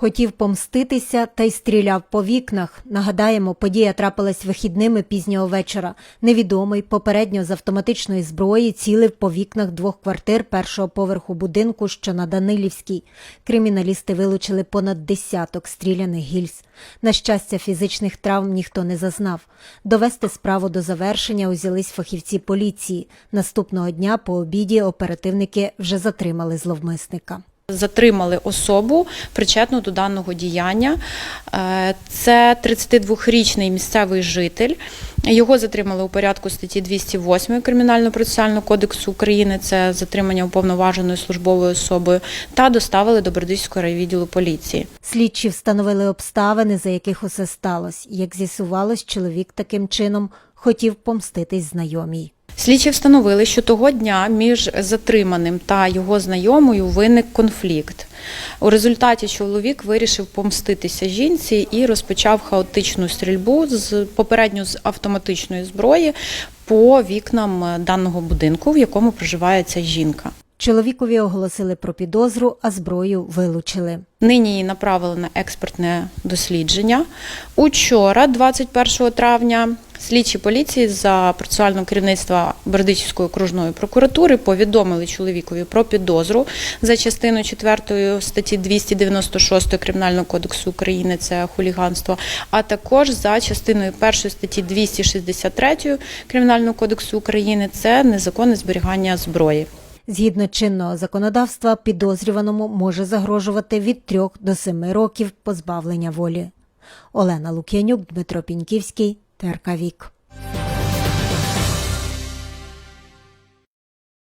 Хотів помститися та й стріляв по вікнах. Нагадаємо, подія трапилась вихідними пізнього вечора. Невідомий попередньо з автоматичної зброї цілив по вікнах двох квартир першого поверху будинку, що на Данилівській. Криміналісти вилучили понад десяток стріляних гільз. На щастя, фізичних травм ніхто не зазнав. Довести справу до завершення узялись фахівці поліції. Наступного дня по обіді оперативники вже затримали зловмисника. Затримали особу, причетну до даного діяння. Е, Це 32-річний місцевий житель. Його затримали у порядку статті 208 Кримінально-процесуального кодексу України. Це затримання уповноваженою службовою особою, та доставили до Бердичського райвідділу поліції. Слідчі встановили обставини, за яких усе сталося. Як з'ясувалось, чоловік таким чином хотів помститись знайомій. Слідчі встановили, що того дня між затриманим та його знайомою виник конфлікт. У результаті чоловік вирішив помститися жінці і розпочав хаотичну стрільбу з попередньо з автоматичної зброї по вікнам даного будинку, в якому проживає ця жінка. Чоловікові оголосили про підозру, а зброю вилучили. Нині її направили на експертне дослідження. Учора, 21 травня, слідчі поліції за процесуального керівництва Бердичівської окружної прокуратури повідомили чоловікові про підозру за частиною 4 статті 296 Кримінального кодексу України це хуліганство, а також за частиною 1 статті 263 Кримінального кодексу України це незаконне зберігання зброї. Згідно чинного законодавства, підозрюваному може загрожувати від 3 до 7 років позбавлення волі. Олена Лук'янюк, Дмитро Піньківський, Вік.